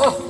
어.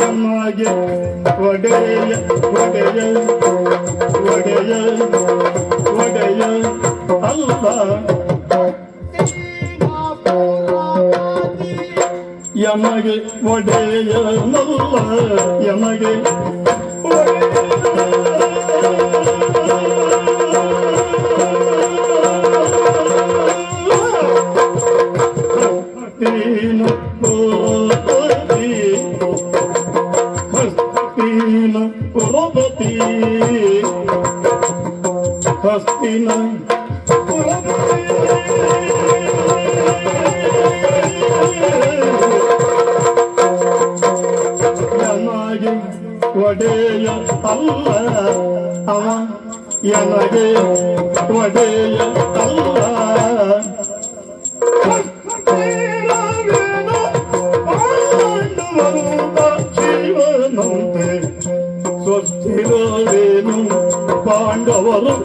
ಯಮಗೆ ಒಡೆಯೆ ಒಡೆಯೆ ಒಡೆಯೆ ಒಡೆಯೆ ಅಲ್ಲ. ಯಮಗೆ ಒಡೆಯ ಅಲ್ಲ ಯಮಗೆ ಒಡೆಯೆ ತಿನ್ನಾ எனகே வடைய அல்லா பாண்டவரும்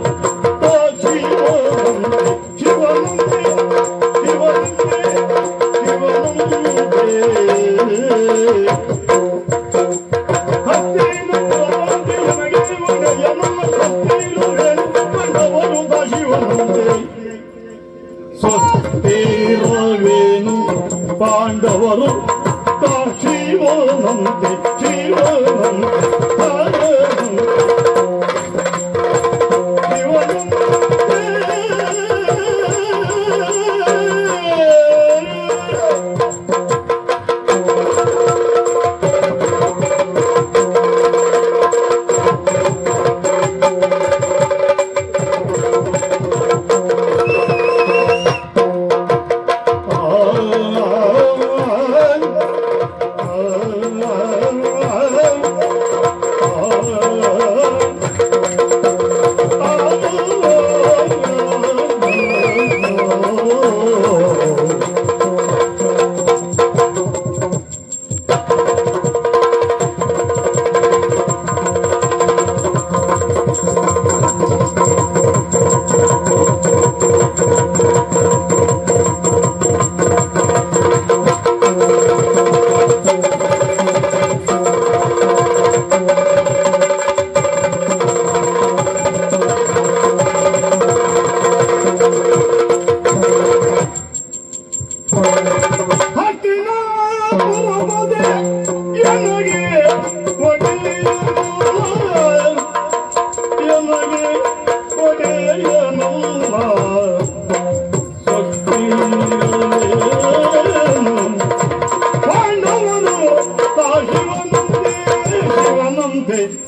ಅವರು ಜೀವನಂತೆ ಜೀವನ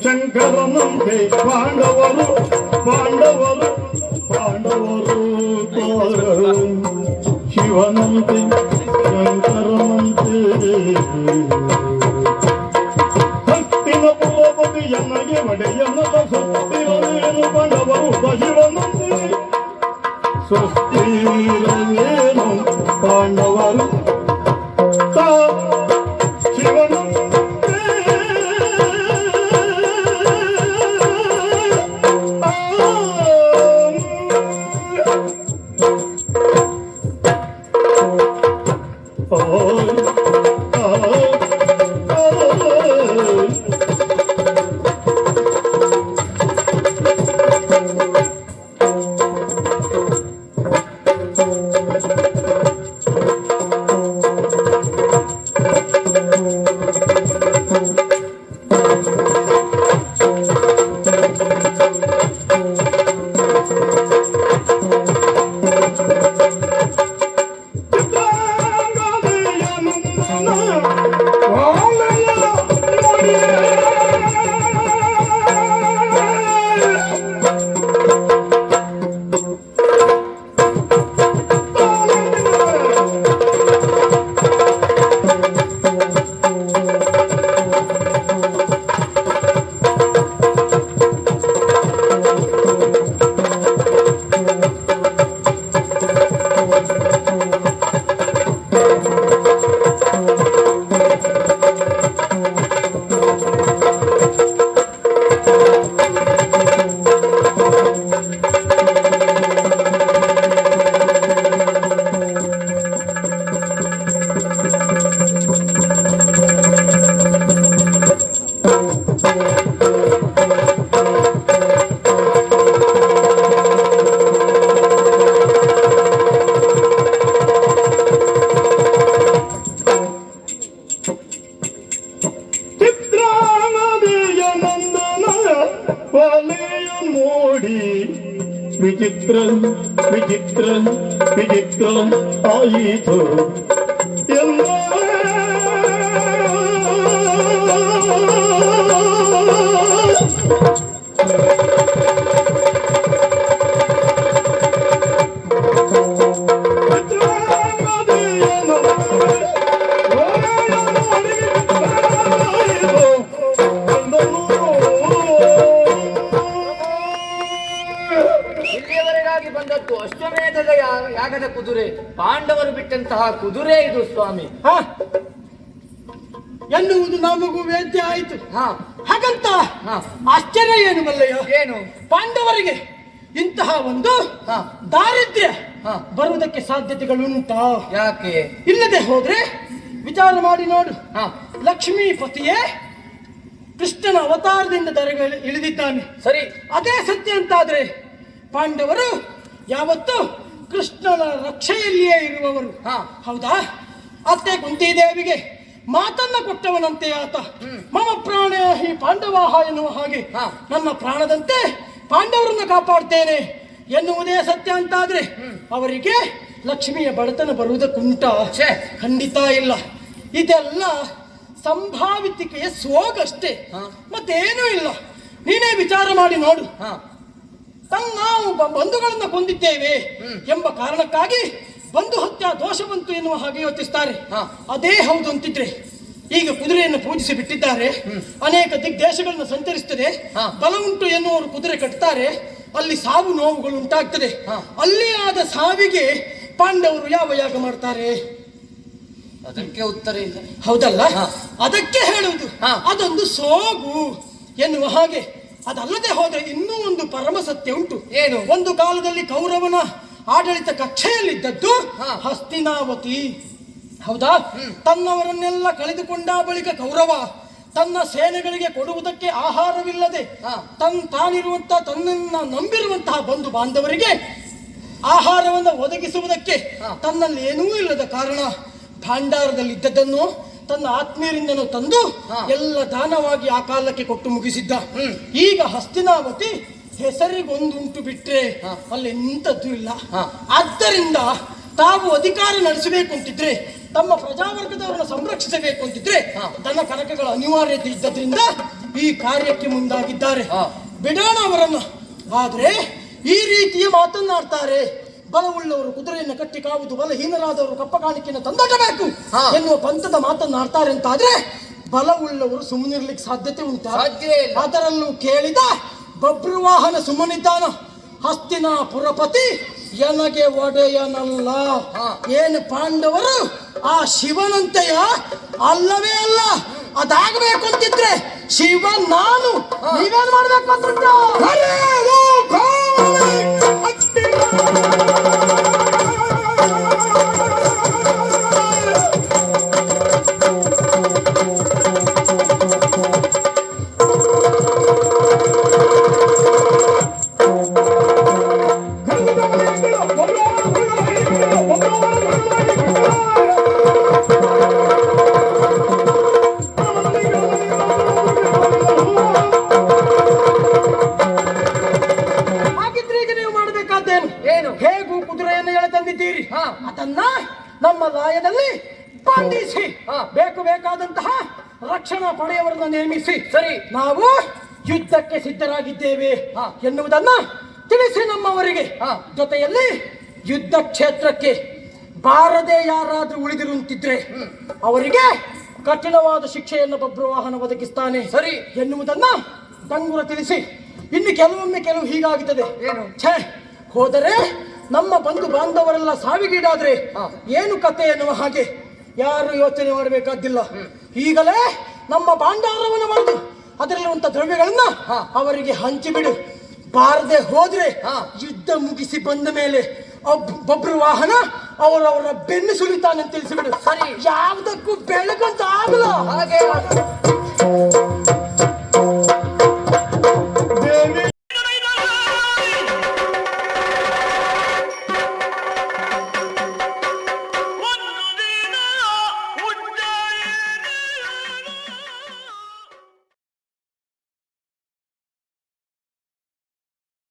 ಶಂಕರನಂತೆ ಪಾಂಡವರು ಪಾಂಡವರು ಪಾಂಡವರು ತಾ ಶಿವನಂತೆ ಶಂಕರನಂತೆ ಸತ್ತಿನ ಪುಲಪತಿ ಎನ್ನಗೆ ಒಡೆಯನ್ನದ ಸತ್ತಿರವೇನು ಪಾಂಡವರು ಶಿವನಂತೆ ಸ್ವಸ್ತಿರವೇನು ವಿಚಿತ್ರ ವಿಚಿತ್ರ ಆಯಿತು ಎಲ್ಲ ಚಿತ್ರಾನದಿಯ ಬಂದದ್ದು ಅಶ್ವಮೇಧದ ಯಾಗದ ಕುದುರೆ. ಪಾಂಡವರು ಬಿಟ್ಟಂತಹ ಕುದುರೆ ಇದು ಸ್ವಾಮಿ. ಹ? ಎನ್ನುವುದು ನಮಗೂ ವೇದ್ಯ ಆಯಿತು. ಹಾ. ಹಾಗಂತ ಹಾ. ಆಶ್ಚರ್ಯ ಏನು ಮಲ್ಲಯ್ಯ? ಏನು? ಪಾಂಡವರಿಗೆ ಇಂತಹ ಒಂದು ಹಾ. ದಾರಿದ್ರ್ಯ ಹಾ. ಬರುವುದಕ್ಕೆ ಸಾಧ್ಯತೆಗಳುಂಟಾ ಯಾಕೆ? ಇಲ್ಲದೆ ಹೋದ್ರೆ ವಿಚಾರ ಮಾಡಿ ನೋಡು. ಹಾ. ಲಕ್ಷ್ಮೀಪತಿಯೇ ಕೃಷ್ಣನ ಅವತಾರದಿಂದ ದರಗ ಇಳಿದಿದ್ದಾನೆ. ಸರಿ. ಅದೇ ಸತ್ಯ ಅಂತಾದ್ರೆ ಪಾಂಡವರು ಯಾವತ್ತು ಕೃಷ್ಣನ ರಕ್ಷೆಯಲ್ಲಿಯೇ ಇರುವವರು. ಹಾ. ಹೌದಾ? ಅತ್ತೆ ಕುಂತಿದೇವಿಗೆ ಮಾತನ್ನ ಕೊಟ್ಟವನಂತೆ ಆತ. ಮಮ ಪ್ರಾಣ ಹಿ ಪಾಂಡವಾಹ ಎನ್ನುವ ಹಾಗೆ. ನನ್ನ ಪ್ರಾಣದಂತೆ ಪಾಂಡವರನ್ನು ಕಾಪಾಡ್ತೇನೆ ಎನ್ನುವುದೇ ಸತ್ಯ ಅಂತಾದ್ರೆ ಅವರಿಗೆ ಲಕ್ಷ್ಮಿಯ ಬಡತನ ಬರುವುದಕ್ಕುಂಟ. ಖಂಡಿತ ಇಲ್ಲ. ಇದೆಲ್ಲ ಸಂಭಾವಿತಿಕೆಯ ಸೋಗಷ್ಟೇ. ಮತ್ತೇನೂ ಇಲ್ಲ. ನೀನೇ ವಿಚಾರ ಮಾಡಿ ನೋಡು. ತನ್ನ ನಾವು ಬಂಧುಗಳನ್ನ ಕೊಂದಿದ್ದೇವೆ ಎಂಬ ಕಾರಣಕ್ಕಾಗಿ ಬಂಧು ಹತ್ಯಾ ದೋಷ ಬಂತು ಎನ್ನುವ ಹಾಗೆ ಯೋಚಿಸ್ತಾರೆ. ಅದೇ ಹೌದು ಅಂತಿದ್ರೆ ಈಗ ಕುದುರೆಯನ್ನು ಪೂಜಿಸಿ ಬಿಟ್ಟಿದ್ದಾರೆ ಅನೇಕ ದಿಗ್ದೇಶಗಳನ್ನು ಸಂಚರಿಸ್ತದೆ. ಬಲ ಉಂಟು ಎನ್ನುವರು ಕುದುರೆ ಕಟ್ತಾರೆ ಅಲ್ಲಿ ಸಾವು ನೋವುಗಳು ಉಂಟಾಗ್ತದೆ. ಅಲ್ಲಿ ಆದ ಸಾವಿಗೆ ಪಾಂಡವರು ಯಾವ ಯಾಗ ಮಾಡ್ತಾರೆ ಅದಕ್ಕೆ ಉತ್ತರ ಇಲ್ಲ ಹೌದಲ್ಲ. ಅದಕ್ಕೆ ಹೇಳುವುದು. ಅದೊಂದು ಸೋಗು ಎನ್ನುವ ಹಾಗೆ ಅದಲ್ಲದೆ ಹೋದರೆ ಇನ್ನೂ ಒಂದು ಪರಮ ಸತ್ಯ ಉಂಟು ಏನು? ಒಂದು ಕಾಲದಲ್ಲಿ ಕೌರವನ ಆಡಳಿತ ಕಕ್ಷೆಯಲ್ಲಿದ್ದದ್ದು. ಹಸ್ತಿನಾವತಿ ಹೌದಾ ತನ್ನವರನ್ನೆಲ್ಲ ಕಳೆದುಕೊಂಡ ಬಳಿಕ ಕೌರವ ತನ್ನ ಸೇನೆಗಳಿಗೆ ಕೊಡುವುದಕ್ಕೆ ಆಹಾರವಿಲ್ಲದೆ. ತನ್ ತಾನಿರುವಂತಹ ತನ್ನನ್ನ ನಂಬಿರುವಂತಹ ಬಂಧು ಬಾಂಧವರಿಗೆ ಆಹಾರವನ್ನು ಒದಗಿಸುವುದಕ್ಕೆ. ತನ್ನಲ್ಲಿ ಏನೂ ಇಲ್ಲದ ಕಾರಣ ಭಾಂಡಾರದಲ್ಲಿ ಇದ್ದದ್ದನ್ನು ತನ್ನ ಆತ್ಮೀಯರಿಂದನೂ ತಂದು ಎಲ್ಲ ದಾನವಾಗಿ ಆ ಕಾಲಕ್ಕೆ ಕೊಟ್ಟು ಮುಗಿಸಿದ್ದ. ಈಗ ಹಸ್ತಿನಾವತಿ ಹೆಸರಿಗೊಂದುಂಟು ಬಿಟ್ರೆ. ಅಲ್ಲಿ ಎಂಥದ್ದು ಇಲ್ಲ. ಆದ್ದರಿಂದ ತಾವು ಅಧಿಕಾರ ನಡೆಸಬೇಕು ಅಂತಿದ್ರೆ ತಮ್ಮ ಪ್ರಜಾವರ್ಗದವರನ್ನು ಸಂರಕ್ಷಿಸಬೇಕು ಅಂತಿದ್ರೆ ದನ ತನ್ನ ಕನಕಗಳ ಅನಿವಾರ್ಯತೆ ಇದ್ದದ್ರಿಂದ ಈ ಕಾರ್ಯಕ್ಕೆ ಮುಂದಾಗಿದ್ದಾರೆ. ಬಿಡೋಣ ಅವರನ್ನು. ಆದರೆ ಈ ರೀತಿಯ ಮಾತನ್ನಾಡ್ತಾರೆ. ಬಲವುಳ್ಳವರು ಕುದುರೆಯನ್ನು ಕಟ್ಟಿ ಕಾವುದು ಬಲಹೀನರಾದವರು ಕಪ್ಪ ಕಾಣಿಕೆಯನ್ನು ತಂದೊಡ್ಡಬೇಕು ಹಾ. ಎನ್ನುವ ಪಂಥದ ಅಂತ ಅಂತಾದ್ರೆ ಬಲವುಳ್ಳವರು ಸುಮ್ಮನಿರ್ಲಿಕ್ಕೆ ಸಾಧ್ಯತೆ ಉಂಟು. ಅದರಲ್ಲೂ ಕೇಳಿದ ಬಬ್ರುವಾಹನ ಸುಮ್ಮನಿದ್ದಾನ? ಹಸ್ತಿನಾಪುರಪತಿ ಎನಗೆ ಒಡೆಯನಲ್ಲ. ಏನು ಪಾಂಡವರು ಆ ಶಿವನಂತೆಯ ಅಲ್ಲವೇ ಅಲ್ಲ? ಅದಾಗಬೇಕು ಅಂತಿದ್ರೆ ಶಿವ ನಾನು. ನೀವೇನ್ ಮಾಡ್ಬೇಕು ಅಂತ Thank you. ಮಾಡಬೇಕಾದ್ದೇನು ಏನು? ಹೇಗೂ ಕುದುರೆಯನ್ನು ಎಳೆ ತಂದಿದ್ದೀರಿ. ಅದನ್ನ ನಮ್ಮ ಲಾಯದಲ್ಲಿ ಬಂಧಿಸಿ. ಬೇಕು ಬೇಕಾದಂತಹ ರಕ್ಷಣಾ ಪಡೆಯವರನ್ನು ನೇಮಿಸಿ ಸರಿ. ನಾವು ಯುದ್ಧಕ್ಕೆ ಸಿದ್ಧರಾಗಿದ್ದೇವೆ. ಎನ್ನುವುದನ್ನ ತಿಳಿಸಿ ನಮ್ಮವರಿಗೆ. ಜೊತೆಯಲ್ಲಿ ಯುದ್ಧ ಕ್ಷೇತ್ರಕ್ಕೆ ಬಾರದೆ ಯಾರಾದ್ರೂ ಉಳಿದಿರುವಂತಿದ್ರೆ ಅವರಿಗೆ ಕಠಿಣವಾದ ಶಿಕ್ಷೆಯನ್ನು ಬಬ್ರವಾಹನ ಒದಗಿಸ್ತಾನೆ ಸರಿ. ಎನ್ನುವುದನ್ನ ಡಂಗುರ ತಿಳಿಸಿ ಇನ್ನು ಕೆಲವೊಮ್ಮೆ ಕೆಲವು ಹೀಗಾಗುತ್ತದೆ ಏನು? ಛೇ ಹೋದರೆ ನಮ್ಮ ಬಂಧು ಬಾಂಧವರೆಲ್ಲ ಸಾವಿಗೀಡಾದ್ರೆ. ಏನು ಕತೆ ಎನ್ನುವ ಹಾಗೆ ಯಾರು ಯೋಚನೆ ಮಾಡಬೇಕಾದ್ದಿಲ್ಲ ಈಗಲೇ ನಮ್ಮ ಭಾಂಡಾರವನ್ನು ಮಾಡುದು ಅದರಲ್ಲಿರುವಂತ ದ್ರವ್ಯಗಳನ್ನ. ಅವರಿಗೆ ಹಂಚಿಬಿಡು ಬಾರದೆ ಹೋದ್ರೆ. ಯುದ್ಧ ಮುಗಿಸಿ ಬಂದ ಮೇಲೆ ಒಬ್- ಒಬ್ರು ವಾಹನ ಅವರವರ ಬೆನ್ನು ಸುಲಿತಾನೆ ಅಂತ ತಿಳಿಸಿಬಿಡು ಸರಿ. ಯಾವುದಕ್ಕೂ ಬೆಳಕಂತ ಆಗಲ್ಲ ಹಾಗೆ